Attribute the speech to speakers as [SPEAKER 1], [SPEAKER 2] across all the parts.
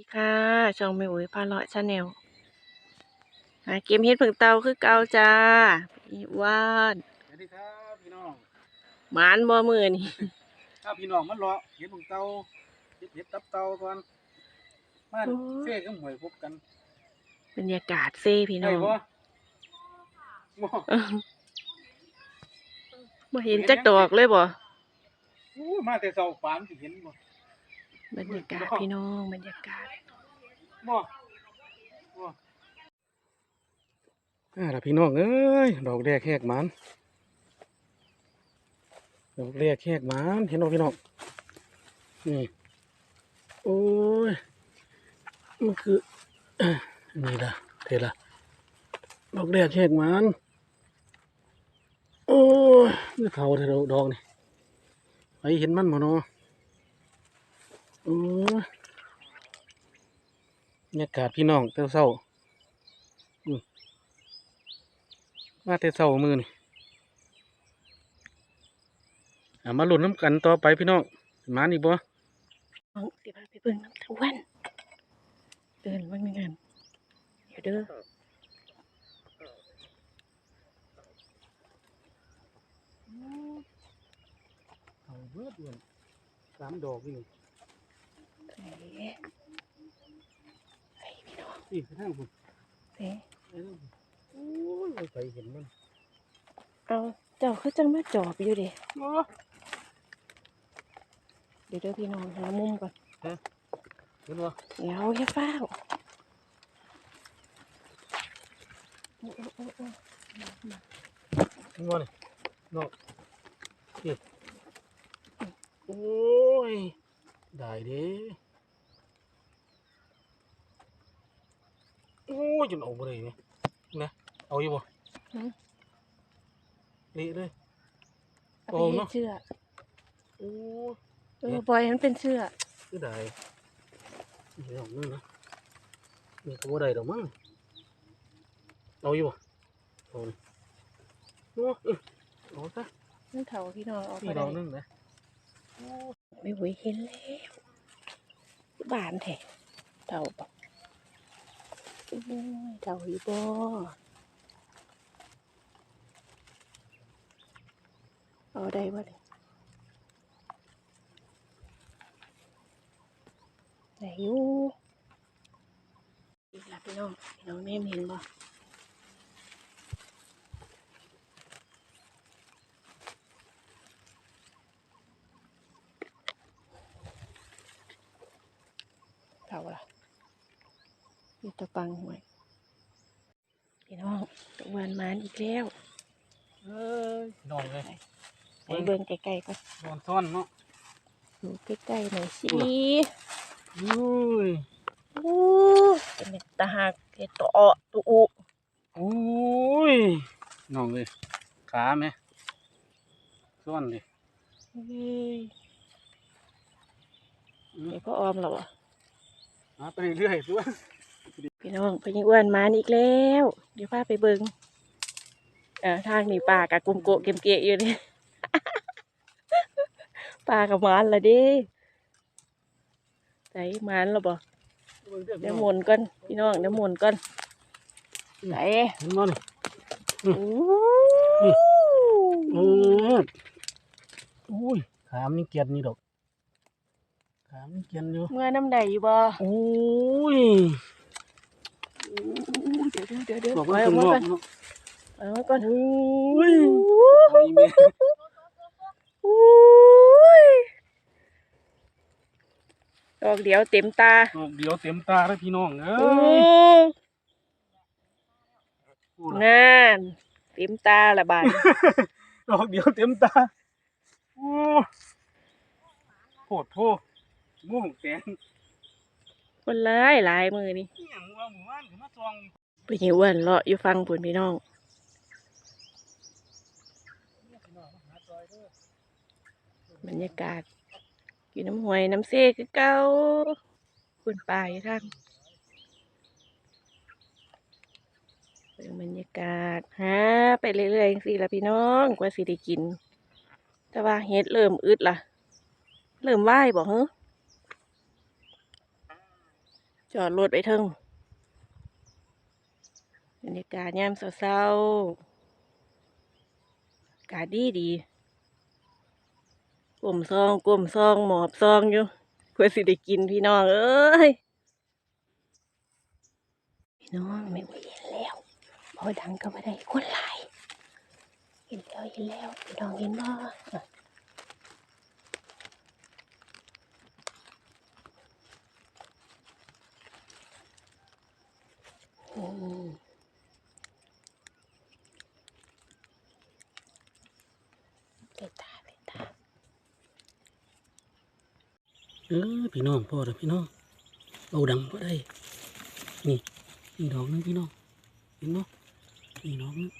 [SPEAKER 1] ดีค่ะช่องแม่อุ๋ยพาเลาะชาแนลหาเกมเฮ็ดผึ่งเตาคือเก่าจ้าพี่วาน
[SPEAKER 2] สวัสดีครับพี่น้อง
[SPEAKER 1] หมานบ่มือนี่
[SPEAKER 2] ถ้าพี่น้องมันรอเห็ดบุงเตาเห็ดเห็ดตับเตาก่อนมาเซ่ก็หวยพบกัน
[SPEAKER 1] บรรยากาศเซ่พี่น้
[SPEAKER 2] ได้
[SPEAKER 1] อง
[SPEAKER 2] บ่บ่
[SPEAKER 1] เออบ่เห็นจักดอกเลยบ่
[SPEAKER 2] โอ้มาแต่เช้าปานสิเห็นบ่
[SPEAKER 1] บรรยากาศพี่น้องบรรยากาศ
[SPEAKER 2] บ่บ่อ่าล่ะพี่น้องเอ้ยดอกแรกแหกหมันดอกแรกแหกหมันเห็นบ่พี่น้องนี่โอ้ยมันคือนี่ล่ะเท่ล่ะดอกแรกแหกหมันโอ้ยนี่เขาเท่าดอกนี่ไปเห็นมันบ่เนาะ โอ้ยบรรยากาศพี่น้องเต้าเศร้าอืมมาแต่เศร้ามือนี่อะมาลุ้นน้ำกันต่อไปพี่น้องหมานี่บ่
[SPEAKER 1] เอาสิพาไปเบิ่งน้ำตะวันเดินเบิ่งงานเดี๋ยวเด้อ
[SPEAKER 2] เอาเบิดเงินสามดอกนี่
[SPEAKER 1] เซ่ ไอ้พี่น้อง
[SPEAKER 2] นี่ไปทางคุณ
[SPEAKER 1] เซ่
[SPEAKER 2] ไปทางพุ่นโอ้ยไม่ไปเห็นมัน
[SPEAKER 1] เอาเจ้าคือจังมาจอบอยู่เด้
[SPEAKER 2] โอ้
[SPEAKER 1] เดี๋ยวเด้อพี่น้องหามุมก่อน
[SPEAKER 2] เห็นบ่
[SPEAKER 1] เดี๋ยวอย่าเฝ้าวโอ้โอ้โอ้โอ้
[SPEAKER 2] เห็นบ่นี่ดอกนี่โอ้ย ได้เด้โอ้ ยจนเอาบ่ได้นี่นะเอาอยู่บ่
[SPEAKER 1] หืม
[SPEAKER 2] เละเลย
[SPEAKER 1] เอา
[SPEAKER 2] โอ้
[SPEAKER 1] ไป
[SPEAKER 2] เน
[SPEAKER 1] เฮ็
[SPEAKER 2] อะ
[SPEAKER 1] ดเชือก
[SPEAKER 2] โอ้ย
[SPEAKER 1] เออปล่อยให้มันเป็นเชือก
[SPEAKER 2] คือได้เดี๋ยวนี่นะนี่ก็บ่ได้ดอกมั้งเอาอยู่บ่เอานี่โอ้ยเอ้ยเอาซะ
[SPEAKER 1] นั่นเถาพี่น้องเอาไป
[SPEAKER 2] นี่ด
[SPEAKER 1] ได้
[SPEAKER 2] อกหนึงนะ
[SPEAKER 1] ไม่ไหวเห็นแล้วบานแท้เถาบอก โอ้ยเดาอีบอเอาได้บ่เลยไหนอยู่อีกล้วพี่น้องพี่น้องแม่เห็นบ่ เท่าละมี ตะปังหวยพี่น้องตะวันมานอีกแล้ว
[SPEAKER 2] เอ้ยนอนเลย
[SPEAKER 1] ไปเบิ่งใกล้ๆก็
[SPEAKER 2] นอนซ่อนเนาะ
[SPEAKER 1] ดูใกล้ๆหน่อยสิ
[SPEAKER 2] อุ้ย
[SPEAKER 1] อู้เป็นเม็ดตาหักเห็ดตอตุอุ
[SPEAKER 2] อุ้ยนอนเลยขาไหมซ่อนเลย
[SPEAKER 1] เฮ้ยเดี๋ยวก็ออมแล้วอะ
[SPEAKER 2] หาไปเรื่อยๆตัว
[SPEAKER 1] พี่น้องพญิงอ้วนมานอีกแล้ว เดี๋ยวพาไปเบิ่งเอ่อทางนี้ป่ากับกุมโกะเกมเกะอยู่นี่ป่ากับหมานละเดิใส่หมานแล้วบ่เดี๋ยวหมุนก่อนพี่น้องเดี๋ยวหมุนก่อนไหน
[SPEAKER 2] เห็นบ่นี่
[SPEAKER 1] อู้
[SPEAKER 2] โอ้ยอุ้ยขามนนี่เกียนนี่ดอกขามนนี่เกียนอยู่
[SPEAKER 1] เมื่อน้ำใดอยู่บ่
[SPEAKER 2] โอ้ย
[SPEAKER 1] เดี๋ยวเดี๋ยวเดี๋ยว
[SPEAKER 2] บอก
[SPEAKER 1] ไป
[SPEAKER 2] ว่า
[SPEAKER 1] เอา
[SPEAKER 2] ถึง
[SPEAKER 1] มา
[SPEAKER 2] รอ
[SPEAKER 1] ก่อบน
[SPEAKER 2] เนาะ
[SPEAKER 1] เอามาก่อน
[SPEAKER 2] โอ้ยเอาอีเมล
[SPEAKER 1] อุ้ยดอกเดียวเต็มตา
[SPEAKER 2] ดอกเดียวเต็มตาแล้วพี่น้องเอ้
[SPEAKER 1] โอ้
[SPEAKER 2] ยพูดละ
[SPEAKER 1] นั่นเต็มตาละบาด
[SPEAKER 2] ดอกเดียวเต็มตาโอ้โพดโพม่วงแกง
[SPEAKER 1] คนร้ายหลายมือนี่
[SPEAKER 2] เหี่ยงว่าหมู่บ้านถึงมาซอง
[SPEAKER 1] ไปหิวอ้วนเลาะอยู่ฟังปุ่นพี่น้องบรรยากาศอยู่น้ำห้วยน้ำเซคือเก่าคุณป่าอยู่ทางเป็นบรรยากาศฮะไปเรื่อยๆสิละพี่น้องกว่าสิได้กิน แต่ว่าเฮ็ดเริ่มอึดล่ะ เริ่มไหวบอกเฮ้ จอดรถไว้เทิงบรรยากาศยามเศร้าๆอากาศดีดีกลมซองกลมซองหมอบซองอยู่เพื่อสิได้กินพี่น้องเอ้ยพี่น้องไม่ไหวเห็นแล้วพอดังก็ไม่ได้คนหลายเห็นแล้วเห็นแล้วพี่น้องเห็นบ่ ไปตาไปตา
[SPEAKER 2] เออพี่น้องพ่อเด้อพี่น้องเอาดังบ่ได้ นี่นี่ดอกนึงพี่น้องเห็นเนาะนี่ดอกนึง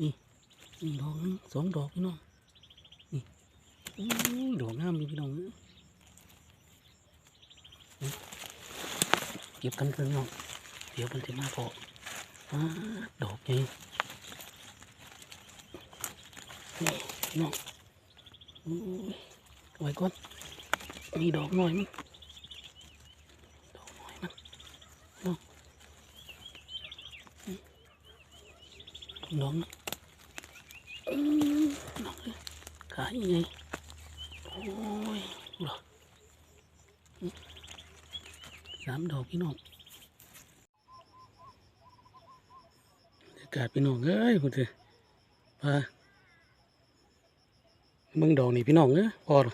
[SPEAKER 2] นี่นี่ดอกนึงสองดอกพี่น้องนี่อู้ดอกงามเลยพี่น้องเก็บกันเพี่อนน้องเดี๋ยวมันจะมาพอดอกใหญ่ น้องไว้ก่อนมีดอกหน่อยมั้ยดอกหน่อยมั้ยเนาะอืมดอกนะอืมดอกเลยขายยังไงโอ้ยดูดอสามดอกพี่น้องบรรยากาศพี่น้องเอ้ยพูดเลยพา เบิ่งดอกนี่พี่น้องเอ้ยพอหร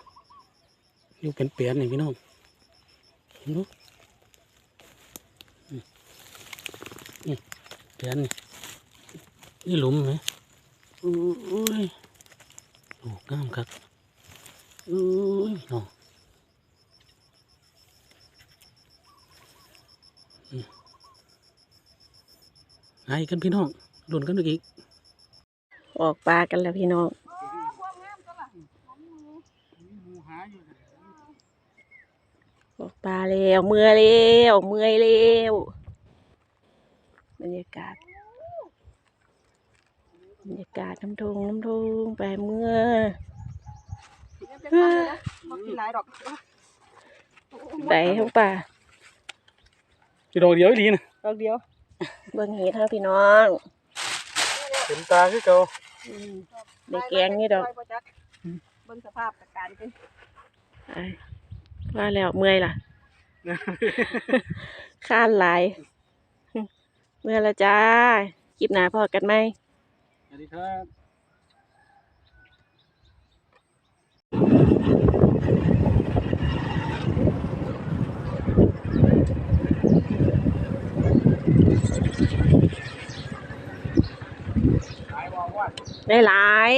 [SPEAKER 2] อยู่เป็นเปียนนี่พี่น้องเห็นดูอืมนี่เปียนนี่นี่หลุมไหมอุ้ยโอ้งามครับอุ้ยน้องไงกันพี่น้องหล่นกันอีก
[SPEAKER 1] ออกปลากันแล้วพี่น้อง ออกปลาแล้วเมื่อยแล้วเมื่อยแล้วบรรยากาศบรรยากาศน้ำทงน้ำทงไปเมื่อ
[SPEAKER 3] มากินหลายดอก
[SPEAKER 1] ไดทั้งป่า
[SPEAKER 2] พี่ดอกเดียวอีหลีนะ
[SPEAKER 3] ดอกเดียว
[SPEAKER 1] เบิ่งเห็ดทั้งพี่น้อง
[SPEAKER 2] เห็นตาคือเก่า
[SPEAKER 1] ได้แกงนี่ดอก
[SPEAKER 3] ไปบ่จัก เบิ่งสภาพอาการเป็น
[SPEAKER 1] ไปว่าแล้วเมื่อยล่ะ ข้านหลาย เมื่อยและจ้าคลิปหน้าพอกันไหม
[SPEAKER 2] สวัสดีครับ
[SPEAKER 1] ได้หลาย